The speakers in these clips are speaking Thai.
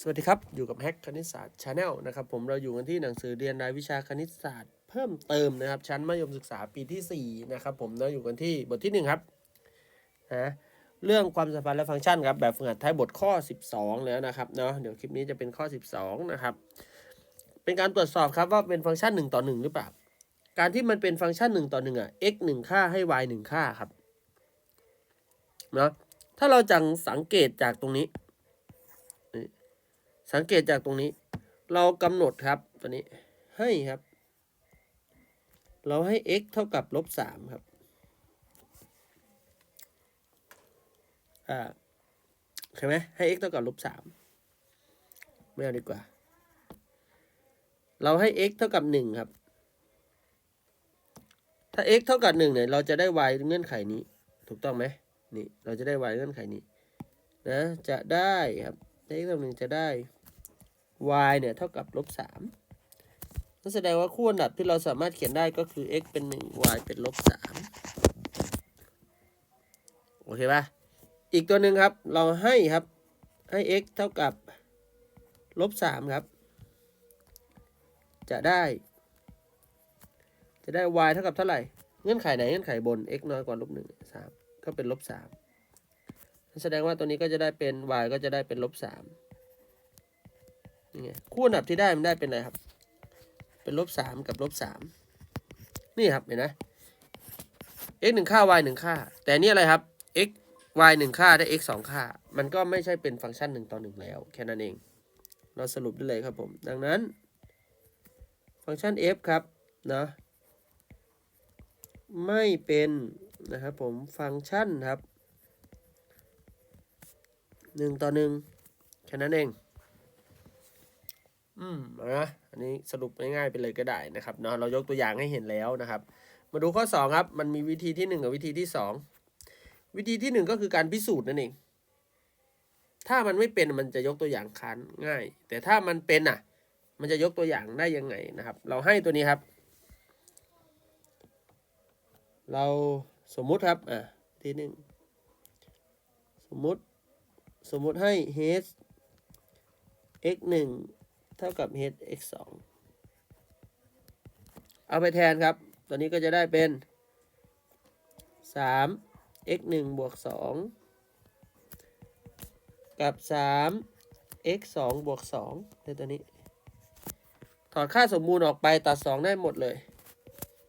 สวัสดีครับ อยู่กับแฮกคณิตศาสตร์ชาแนลนะครับผมเราอยู่กันที่หนังสือเรียนรายวิชาคณิตศาสตร์เพิ่มเติมนะครับ ชั้นมัธยมศึกษาปีที่4นะครับผมเราอยู่กันที่บทที่ 1 ครับนะเรื่องความสัมพันธ์และฟังก์ชันครับแบบฝึกหัดท้ายบทข้อ 12 แล้วนะครับเนาะเดี๋ยวคลิปนี้จะเป็นข้อ 12 นะครับ เป็นการตรวจสอบครับว่าเป็นฟังก์ชัน 1 ต่อ 1 หรือเปล่า การที่มันเป็นฟังก์ชัน 1 ต่อ 1 อะ x 1 ค่าให้ y 1 ค่าครับเนาะถ้าเราจังสังเกตจากตรงนี้ สังเกตจากตรงนี้ เรากำหนดครับตัวนี้ให้ครับ เราให้ x เท่ากับลบสามครับอ่าใช่ไหมให้ x เท่ากับลบสามไม่เอาดีกว่า เราให้ x เท่ากับหนึ่งครับ ถ้า x เท่ากับหนึ่งเนี่ยเราจะได้ y เงื่อนไขนี้ ถูกต้องไหมนี่ เราจะได้ y เงื่อนไขนี้ นะ จะได้ครับ x เท่ากับหนึ่งจะได้ y เนี่ยเท่ากับลบสามนั่นแสดงว่าคู่อันดับที่เราสามารถเขียนได้ก็คือ x เป็นหนึ่ง y เป็นลบสามโอเคปะอีกตัวหนึ่งครับ เราให้ครับ ให้ x เท่ากับลบสามครับ จะได้ จะได้ y เท่ากับเท่าไหร่ เงื่อนไขไหนเงื่อนไขบน x น้อยกว่าลบหนึ่งสามก็เป็นลบสามแสดงว่าตัวนี้ก็จะได้เป็น y ก็จะได้เป็นลบสาม นี่ไงคู่อันดับที่ได้มันได้เป็นอะไรครับ เป็นลบสามกับลบสามนี่ครับเห็นไหม x หนึ่งค่า y หนึ่งค่า แต่นี่อะไรครับ x y หนึ่งค่าได้ x สองค่า มันก็ไม่ใช่เป็นฟังก์ชันหนึ่งต่อหนึ่งแล้ว แค่นั้นเอง เราสรุปได้เลยครับผม ดังนั้น ฟังก์ชัน f ครับนะไม่เป็นนะครับผมฟังก์ชันครับหนึ่งต่อหนึ่งแค่นั้นเอง อืมนะอันนี้สรุปง่ายๆไปเลยก็ได้นะครับเนาะเรายกตัวอย่างให้เห็นแล้วนะครับ มาดูข้อ 2 ครับ มันมีวิธีที่ 1 กับวิธีที่ 2 วิธีที่ 1 ก็คือการพิสูจน์นั่นเองถ้ามันไม่เป็นมันจะยกตัวอย่างค้านง่าย แต่ถ้ามันเป็นอะ มันจะยกตัวอย่างได้ยังไงนะครับ เราให้ตัวนี้ครับ เราสมมุติครับอะทีหนึ่งสมมุติสมมุติให้ h x 1 เท่ากับ h x 2เอาไปแทนครับตัวนี้ก็จะได้เป็น 3 x 1บวก2กับ 3 x 2บวก2ในตัวนี้ ถอดค่าสมบูรณ์ออกไปตัด 2 ได้หมดเลย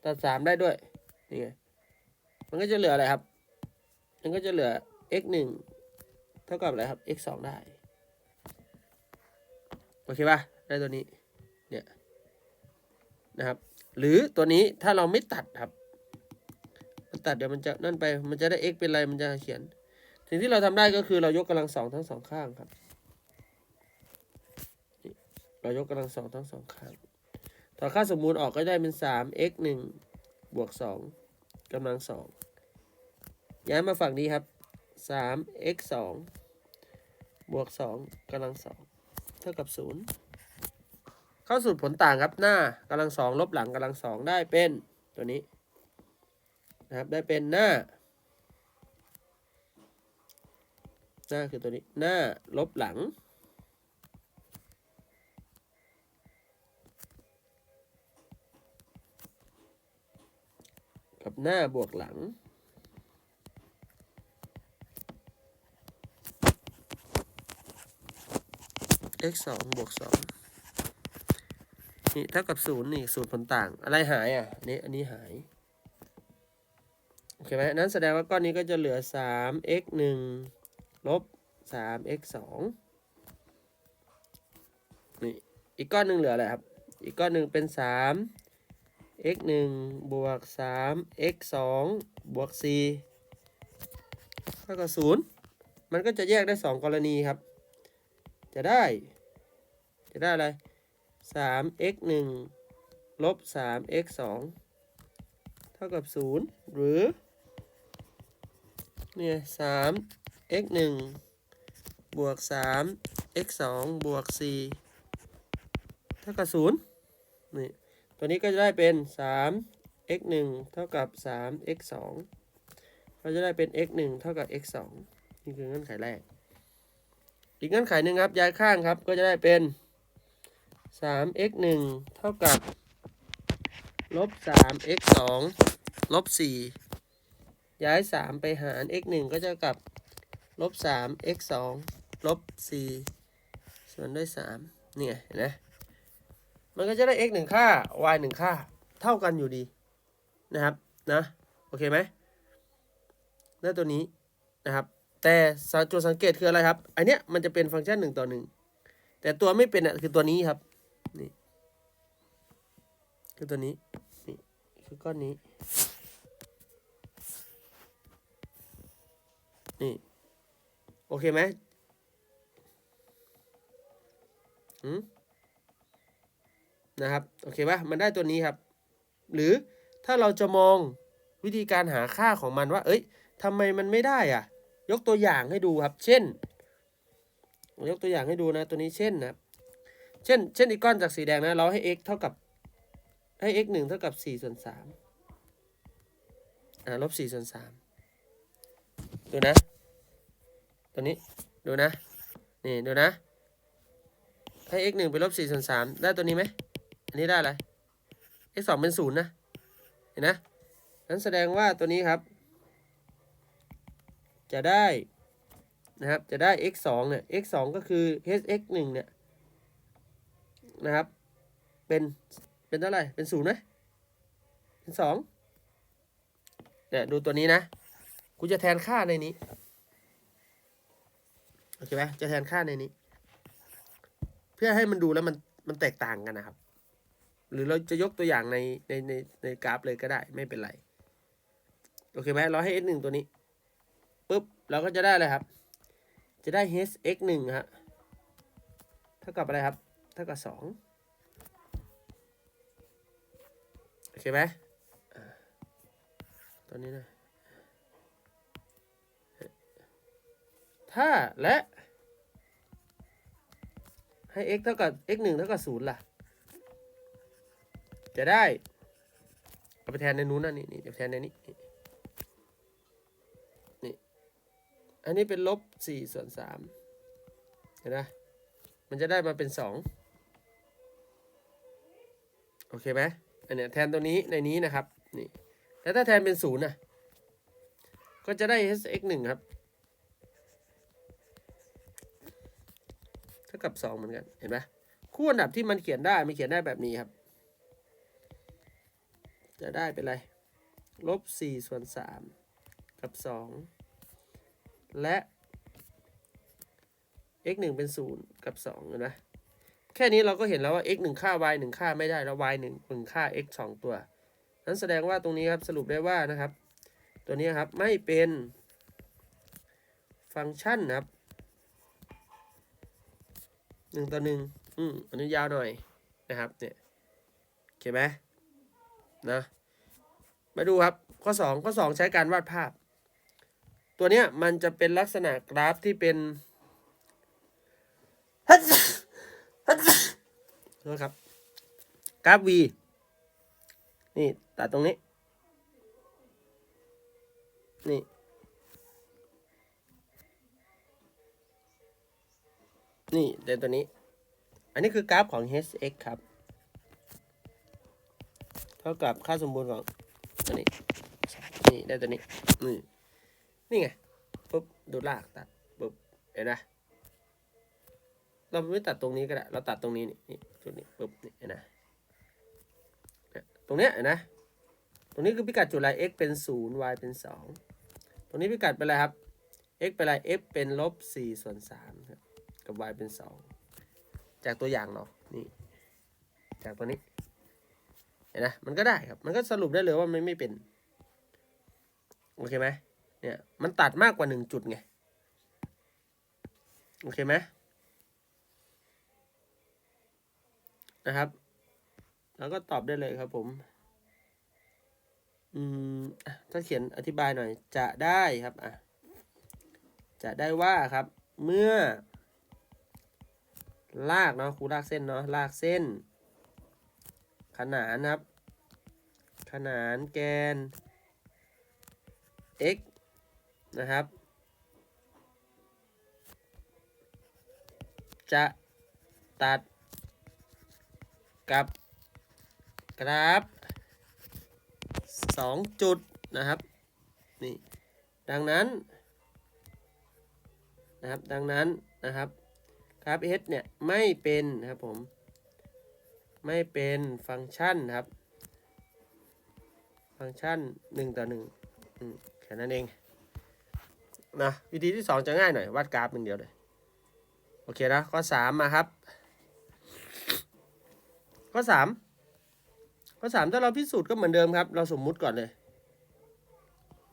ตัด 3 ได้ด้วย นี่ไง มันก็จะเหลืออะไรครับ มันก็จะเหลือ x 1เท่ากับอะไรครับ x 2ได้ โอเคป่ะ ได้ตัวนี้เนี่ยนะครับ หรือตัวนี้ถ้าเราไม่ตัดครับมันตัดเดี๋ยวมันจะนั่นไปมันจะได้ x เป็นอะไรมันจะเขียน สิ่งที่เราทำได้ก็คือเรายกกำลังสองทั้งสองข้างครับเรายกกำลังสองทั้งสองข้างถอดค่าสมมูลออกก็ได้เป็นสาม x หนึ่งบวกสองกำลังสองย้ายมาฝั่งนี้ครับสาม x สองบวกสองกำลังสองเท่ากับศูนย์ เข้าสู่ผลต่างครับหน้ากำลังสองลบหลังกำลังสองได้เป็นตัวนี้นะครับได้เป็นหน้า หน้าคือตัวนี้หน้าลบหลัง กับหน้าบวกหลัง x สองบวกสอง นี่เท่ากับศูนย์นี่ศูนย์ผลต่าง อะไรหายอะอันนี้อันนี้หายโอเคไหมนั้นแสดงว่าก้อนนี้ก็จะเหลือสาม x หนึ่งลบสาม x สองนี่อีกก้อนหนึ่งเหลืออะไรครับ อีกก้อนหนึ่งเป็นสาม x หนึ่งบวกสาม x สองบวกสี่เท่ากับศูนย์มันก็จะแยกได้สองกรณีครับ จะได้ จะได้อะไร สาม x หนึ่งลบสาม x สองเท่ากับศูนย์หรือ เนี่ยสาม x หนึ่งบวกสาม x สองบวกสี่เท่ากับศูนย์นี่ ตัวนี้ก็จะได้เป็นสาม x หนึ่งเท่ากับสาม x สองก็จะได้เป็น x หนึ่งเท่ากับ x สองนี่คือเงื่อนไขแรก อีกเงื่อนไขหนึ่งครับ ย้ายข้างครับ ก็จะได้เป็น 3x 1เท่ากับลบ 3x 2ลบ 4 ย้าย 3 ไปหาร x 1ก็จะกับลบ 3x 2ลบ 4 ส่วนด้วย 3 เนี่ยนไหมมันก็จะได้ x 1 ค่า y 1 ค่า เท่ากันอยู่ดีนะครับนะ โอเคไหมได้ตัวนี้นะครับ แต่จุดสังเกตคืออะไรครับ อันเนี้ยมันจะเป็นฟังก์ชันหนึ่งต่อหนึ่งแต่ตัวไม่เป็นอะคือตัวนี้ครับ คือตัวนี้นี่คือก้อนนี้ นี่ โอเคไหมอืมนะครับ โอเคปะมันได้ตัวนี้ครับ หรือถ้าเราจะมองวิธีการหาค่าของมันว่า เอ้ยทำไมมันไม่ได้อะ ยกตัวอย่างให้ดูครับ เช่น ยกตัวอย่างให้ดูนะ ตัวนี้เช่นนะ เช่น เช่นอีกก้อนจากสีแดงนะ เราให้ x เท่ากับ ให้ x หนึ่งเท่ากับ4ส่วน3อ่าลบ4ส่วน3ดูนะ ตัวนี้ ดูนะ นี่ ดูนะ ให้ x หนึ่งไปลบ4ส่วน3ได้ตัวนี้ไหม อันนี้ได้อะไร x สองเป็นศูนย์นะ เห็นนะนั้นแสดงว่าตัวนี้ครับ จะได้นะครับ จะได้ x 2เนี่ย x 2ก็คือ h x 1เนี่ย นะครับ เป็น เป็นเท่าไหร่ เป็นศูนย์นะเป็นสองเนี่ยดูตัวนี้นะ กูจะแทนค่าในนี้ โอเคไหมจะแทนค่าในนี้ เพื่อให้มันดูแล้วมันมันแตกต่างกันนะครับ หรือเราจะยกตัวอย่างในในในในกราฟเลยก็ได้ไม่เป็นไร โอเคไหมเราให้ s 1ตัวนี้ปุ๊บเราก็จะได้อะไรครับ จะได้ h x 1ฮะ เท่ากับอะไรครับ เท่ากับ 2 โอเคไหมตัวนี้นะ ถ้าและ ให้ x เท่ากับ x 1เท่ากับ0ล่ะ จะได้ เอาไปแทนในนู้นนะนี่นี่จะแทนในนี้ นี่ อันนี้เป็นลบสี่ส่วนสามเห็นไหมมันจะได้มาเป็นสองโอเคไหม อันเนี้ยแทนตัวนี้ในนี้นะครับนี่แล้วถ้าแทนเป็นศูนย์นะก็จะได้ h x หนึ่งครับเท่ากับสองเหมือนกันเห็นไหมคู่อันดับที่มันเขียนได้มันเขียนได้แบบนี้ครับ จะได้เป็นอะไรลบสี่ส่วนสามกับสองและ x 1เป็น 0 กับ2เห็นไหม ค่นี้เราก็เห็นแล้วว่า x 1ค่า y 1ค่าไม่ได้แล้ว y 1 1ค่า x 2 ตัว นั้นแสดงว่าตรงนี้ครับสรุปได้ว่านะครับ ตัวนี้ครับไม่เป็นฟังก์ชันนะครับหนึ่งต่อหนึ่งอืมอันนี้ยาวหน่อยนะครับเนี่ยโอเคไหมนะมาดูครับข้อ 2 ข้อ 2 ใช้การวาดภาพ ตัวเนี้ยมันจะเป็นลักษณะกราฟที่เป็น โทษครับ กราฟ V นี่ตัดตรงนี้ นี่นี่เดี๋ยวตัวนี้ อันนี้คือกราฟของ hx ครับ เท่ากับค่าสมบูรณ์ของตัวนี้ นี่ได้ตัวนี้ นี่ นี่ไงปุ๊บดูลากตัดปุ๊บเห็นไหม เราไม่ตัดตรงนี้ก็ได้ เราตัดตรงนี้นี่นี่จุดนี้ปุ๊บนี่เห็นไหมตรงเนี้ยเห็นไหมตรงนี้คือพิกัดจุดอะไร x เป็นศูนย์ y เป็นสองตรงนี้พิกัดเป็นอะไรครับ x เป็นอะไร f เป็นลบสี่ส่วนสามครับกับ y เป็นสองจากตัวอย่างเนาะนี่ จากตัวนี้ เห็นไหมมันก็ได้ครับ มันก็สรุปได้เลยว่ามันไม่เป็น โอเคไหมเนี่ย มันตัดมากกว่าหนึ่งจุดไง โอเคไหม นะครับ แล้วก็ตอบได้เลยครับผมอืมถ้าเขียนอธิบายหน่อย จะได้ครับอะจะได้ว่าครับ เมื่อ ลากเนาะครูลากเส้นเนาะลากเส้น ขนานครับ ขนานแกน x นะครับ จะตัด กับกราฟสองจุดนะครับนี่ดังนั้นนะครับดังนั้นนะครับกราฟ h เนี่ยไม่เป็นนะครับผมไม่เป็นฟังก์ชันครับ ฟังก์ชัน1ต่อ1อืมแค่นั้นเองนะวิธีที่ 2 จะง่ายหน่อย วาดกราฟหนึ่งเดียวเลย โอเคนะข้อ 3 มาครับ ข้อ3ข้อ3ถ้าเราพิสูจน์ก็เหมือนเดิมครับ เราสมมุติก่อนเลย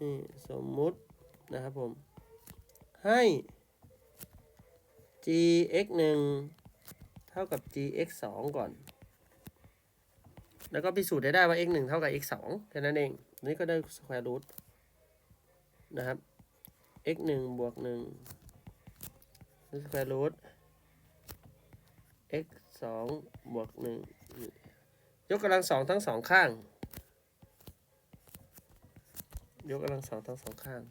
นี่สมมุตินะครับผม ให้ gx 1เท่ากับ gx 2ก่อน แล้วก็พิสูจน์ได้ได้ว่า x 1เท่ากับ x 2แค่นั้นเอง นี่ก็ได้ square root นะครับ x 1บวก1 square root x 2บวก1ยกกำลังสองทั้งสองข้าง ยกกำลังสองทั้งสองข้าง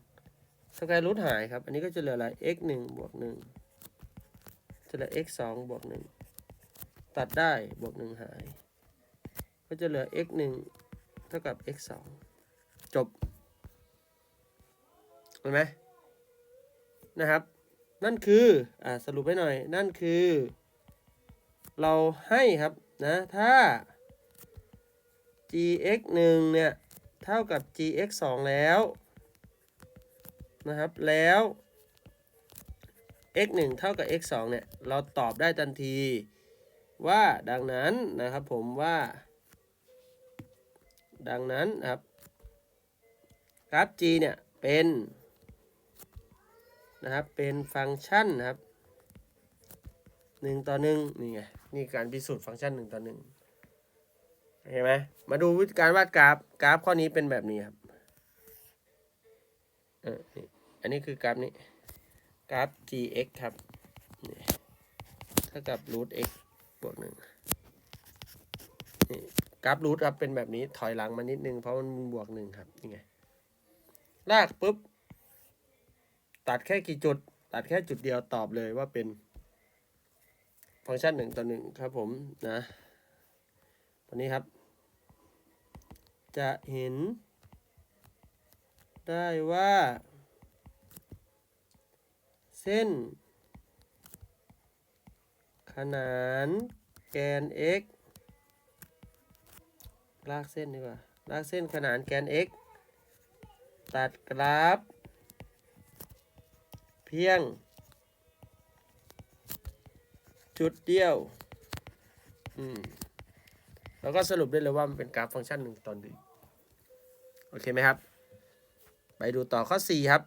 square root หายครับ อันนี้ก็จะเหลืออะไร x 1บวก1จะเหลือ x 2บวก1ตัดได้บวก1หาย ก็จะเหลือ x 1เท่ากับ x 2จบ เห็นไหมนะครับ นั่นคือ อ่า สรุปให้หน่อย นั่นคือ เราให้ครับนะถ้า gx 1เนี่ย เท่ากับ gx 2แล้วนะครับแล้ว x 1เท่ากับ x 2เนี่ย เราตอบได้ทันที ว่าดังนั้นนะครับผมว่า ดังนั้นนะครับกราฟ g เนี่ยเป็นนะครับเป็นฟังก์ชันนะครับหนึ่งต่อหนึ่งนี่ไง นี่การพิสูจน์ฟังก์ชันหนึ่งต่อหนึ่งเห็นไหมมาดูวิธีการวาดกราฟกราฟข้อนี้เป็นแบบนี้ครับอันนี้คือกราฟนี้กราฟ gx ครับเท่ากับ root x บวกหนึ่งกราฟ root ครับเป็นแบบนี้ถอยหลังมานิดนึงเพราะมันบวกหนึ่งครับนี่ไงลากปุ๊บ ตัดแค่กี่จุด ตัดแค่จุดเดียวตอบเลยว่าเป็น ฟังก์ชันหนึ่งต่อหนึ่งครับผมนะตัวนี้ครับ จะเห็น ได้ว่า เส้น ขนานแกน x ลากเส้นดีกว่า ลากเส้นขนานแกน x ตัดกราฟ เพียง จุดเดียว อืมแล้วก็สรุปได้เลยว่ามันเป็นกราฟฟังก์ชันหนึ่งตอนหนึ่งโอเคไหมครับ ไปดูต่อข้อ 4 ครับ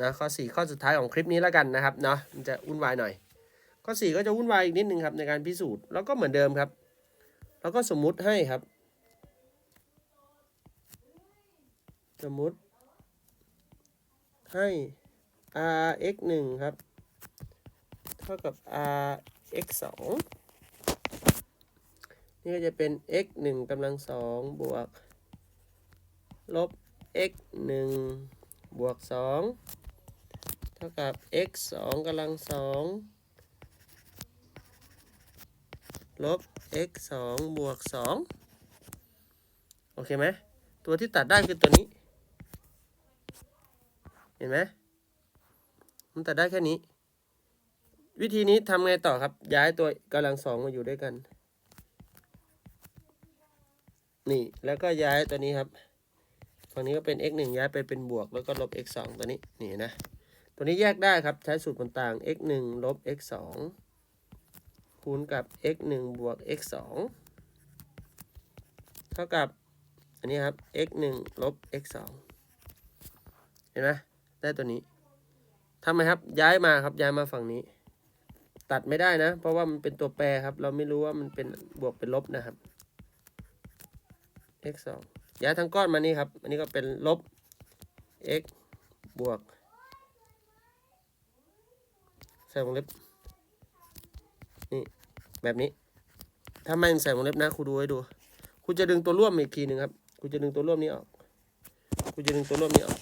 นะข้อ 4 ข้อสุดท้ายของคลิปนี้แล้วกันนะครับเนาะมันจะวุ่นวายหน่อย ข้อ 4 ก็จะวุ่นวายอีกนิดนึงครับในการพิสูจน์แล้วก็เหมือนเดิมครับ แล้วก็สมมุติให้ครับ สมมุติให้ r x 1ครับ เท่ากับ r x 2นี่ก็จะเป็น x 1กำลังสองบวก ลบ x 1บวก2เท่ากับ x 2กำลังสองลบ x 2บวก2โอเคไหมตัวที่ตัดได้คือตัวนี้ เห็นไหมมันตัดได้แค่นี้ วิธีนี้ทำไงต่อครับ ย้ายตัวกำลังสองมาอยู่ด้วยกัน นี่แล้วก็ย้ายตัวนี้ครับฝั่งนี้ก็เป็น x 1ย้ายไปเป็นบวก แล้วก็ลบ x 2ตัวนี้นี่นะ ตัวนี้แยกได้ครับใช้สูตรต่าง x 1ลบ x 2คูณกับ x 1บวก x 2เท่ากับอันนี้ครับ x 1ลบ x 2เห็นไหมได้ตัวนี้ทำไมครับย้ายมาครับย้ายมาฝั่งนี้ ตัดไม่ได้นะ เพราะว่ามันเป็นตัวแปรครับ เราไม่รู้ว่ามันเป็นบวกเป็นลบนะครับ x 2ย้ายทั้งก้อนมานี่ครับ อันนี้ก็เป็นลบ x บวกใส่วงเล็บนี่แบบนี้ ถ้าไม่ใส่วงเล็บนะครูดูให้ดูครูจะดึงตัวร่วมอีกทีหนึ่งครับครูจะดึงตัวร่วมนี้ออกครูจะดึงตัวร่วมนี้ออก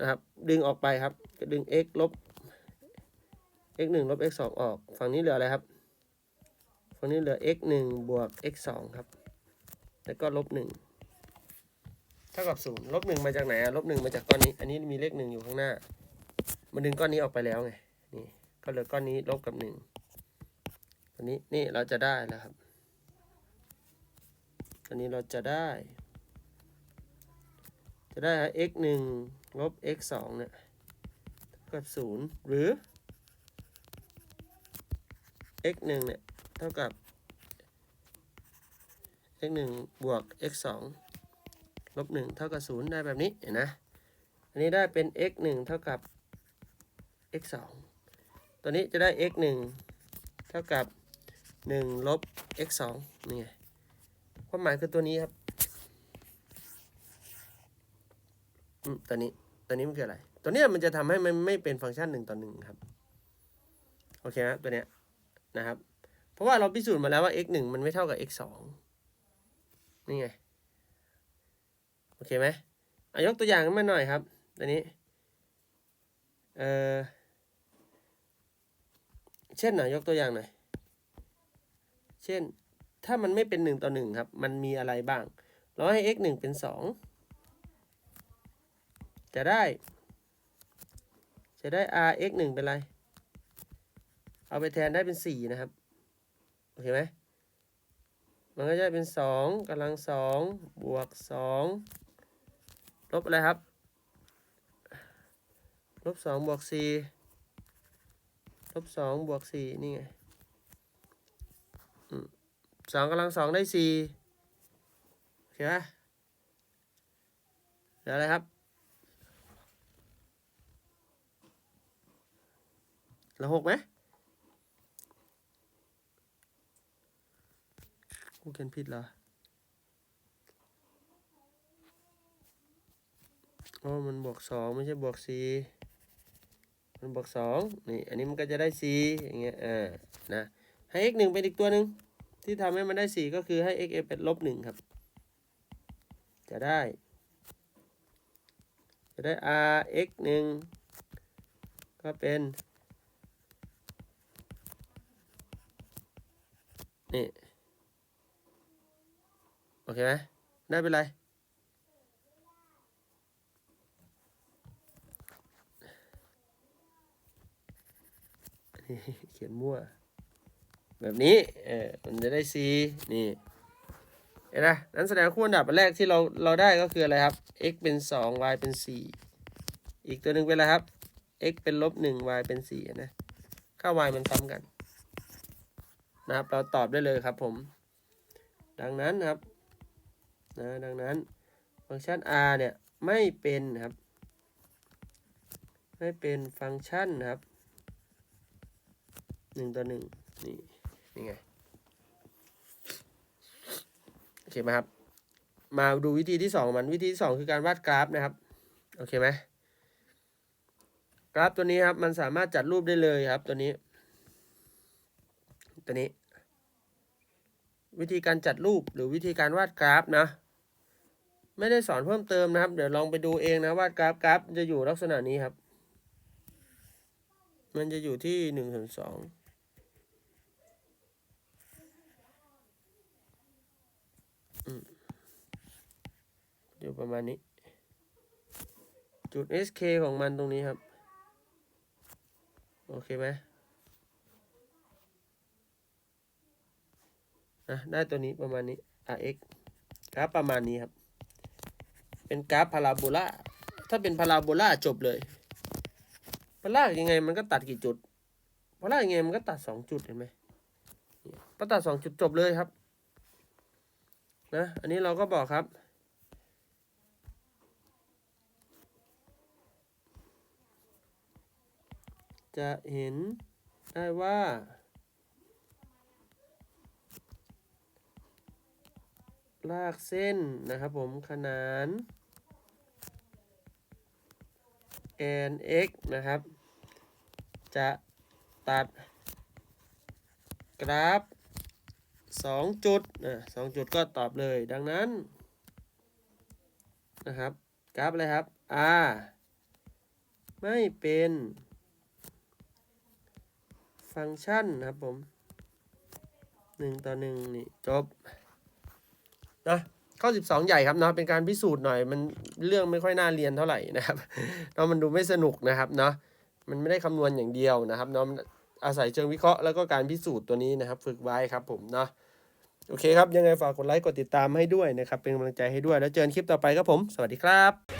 นะครับ ดึงออกไปครับ จะดึง x ลบ x 1ลบ x 2ออก ฝั่งนี้เหลืออะไรครับ ฝั่งนี้เหลือ x 1บวก x 2ครับ แล้วก็ลบ1เท่ากับ0ลบ1มาจากไหนลบ1มาจากก้อนนี้ อันนี้มีเลข1อยู่ข้างหน้า มันดึงก้อนนี้ออกไปแล้วไง นี่ ก็เหลือก้อนนี้ลบกับ1อันนี้ นี่เราจะได้แล้วครับอันนี้เราจะได้ จะได้ x 1ลบ x 2เนี่ยเท่ากับ 0 หรือ x 1เนี่ยเท่ากับ x 1บวก x 2ลบ1เท่ากับ0ได้แบบนี้เห็นนะ อันนี้ได้เป็น x 1เท่ากับ x 2ตัวนี้จะได้ x 1เท่ากับ1ลบ x 2นี่ไงความหมายคือตัวนี้ครับอืมตัวนี้ตัวนี้มันคืออะไร ตัวเนี้ยมันจะทำให้มันไม่เป็นฟังก์ชันหนึ่งต่อหนึ่งครับ โอเคไหมตัวเนี้ย นะครับ เพราะว่าเราพิสูจน์มาแล้วว่า x หนึ่งมันไม่เท่ากับ x สองนี่ไง โอเคไหมอยกตัวอย่างขึ้นมาหน่อยครับตัวนี้ เออเช่นหน่อยยกตัวอย่างหน่อย เช่น ถ้ามันไม่เป็นหนึ่งต่อหนึ่งครับ มันมีอะไรบ้าง เราให้ x หนึ่งเป็นสองจะได้ จะได้ r x หนึ่งเป็นอะไร เอาไปแทนได้เป็นสี่นะครับ โอเคไหมมันก็จะเป็นสองกำลังสองบวกสองลบอะไรครับ ลบสองบวกสี่ลบสองบวกสี่นี่ไงสองกำลังสองได้สี่โอเคไหมเหลืออะไรครับ เหลือหกไหม กูเขียนผิดเหรออ๋อมันบวกสองไม่ใช่บวกสี่มันบวกสองนี่อันนี้มันก็จะได้สี่อย่างเงี้ยอ่านะให้ x หนึ่งเป็นอีกตัวหนึ่งที่ทำให้มันได้สี่ก็คือให้ x เป็นลบหนึ่งครับ จะได้ จะได้ r x หนึ่งก็เป็นนี่ โอเคไหมได้เป็นไร เขียนมั่ว แบบนี้ เออมันจะได้ c นี่เห็นไหมนั้นแสดงคู่อันดับอันแรกที่เราเราได้ก็คืออะไรครับ x เป็น 2 y เป็น 4 อีกตัวหนึ่งเป็นอะไรครับ x เป็นลบ1 y เป็น4นะค่า y มันซ้ำกัน นะครับ เราตอบได้เลยครับผม ดังนั้นครับ นะดังนั้นฟังก์ชัน r เนี่ยไม่เป็นครับ ไม่เป็นฟังก์ชันครับหนึ่งต่อหนึ่งนี่นี่ไงโอเคไหมครับ มาดูวิธีที่สองมันวิธีที่สองคือการวาดกราฟนะครับ โอเคไหมกราฟตัวนี้ครับ มันสามารถจัดรูปได้เลยครับตัวนี้ ตัวนี้ วิธีการจัดรูปหรือวิธีการวาดกราฟนะ ไม่ได้สอนเพิ่มเติมนะครับ เดี๋ยวลองไปดูเองนะวากราฟกราฟจะอยู่ลักษณะนี้ครับ มันจะอยู่ที่หนึ่งถึงสองอยู่ประมาณนี้ จุด SK ของมันตรงนี้ครับ โอเคไหมอะได้ตัวนี้ประมาณนี้ RX กราฟประมาณนี้ครับ เป็นกราฟพาราโบลาถ้าเป็นพาราโบลาจบเลยพารายังไงมันก็ตัดกี่จุดพารายังไงมันก็ตัดสองจุดเห็นไหมพอตัดสองจุดจบเลยครับนะอันนี้เราก็บอกครับ จะเห็นได้ว่า ลากเส้นนะครับผมขนาน n x นะครับ จะตัดกราฟ 2 จุดนะสองจุดก็ตอบเลย ดังนั้นนะครับ กราฟอะไรครับ r ไม่เป็น ฟังก์ชันนะครับผมหนึ่งต่อหนึ่งนี่ จบนะ ข้อ 12 ใหญ่ครับเนาะเป็นการพิสูจน์หน่อยมันเรื่องไม่ค่อยน่าเรียนเท่าไหร่นะครับเนาะมันดูไม่สนุกนะครับเนาะมันไม่ได้คำนวณอย่างเดียวนะครับเนาะอาศัยเชิงวิเคราะห์แล้วก็การพิสูจน์ตัวนี้นะครับ ฝึกไว้ครับผมเนาะโอเคครับยังไงฝากกดไลค์กดติดตามให้ด้วยนะครับ เป็นกำลังใจให้ด้วยแล้วเจอกันคลิปต่อไปครับผม สวัสดีครับ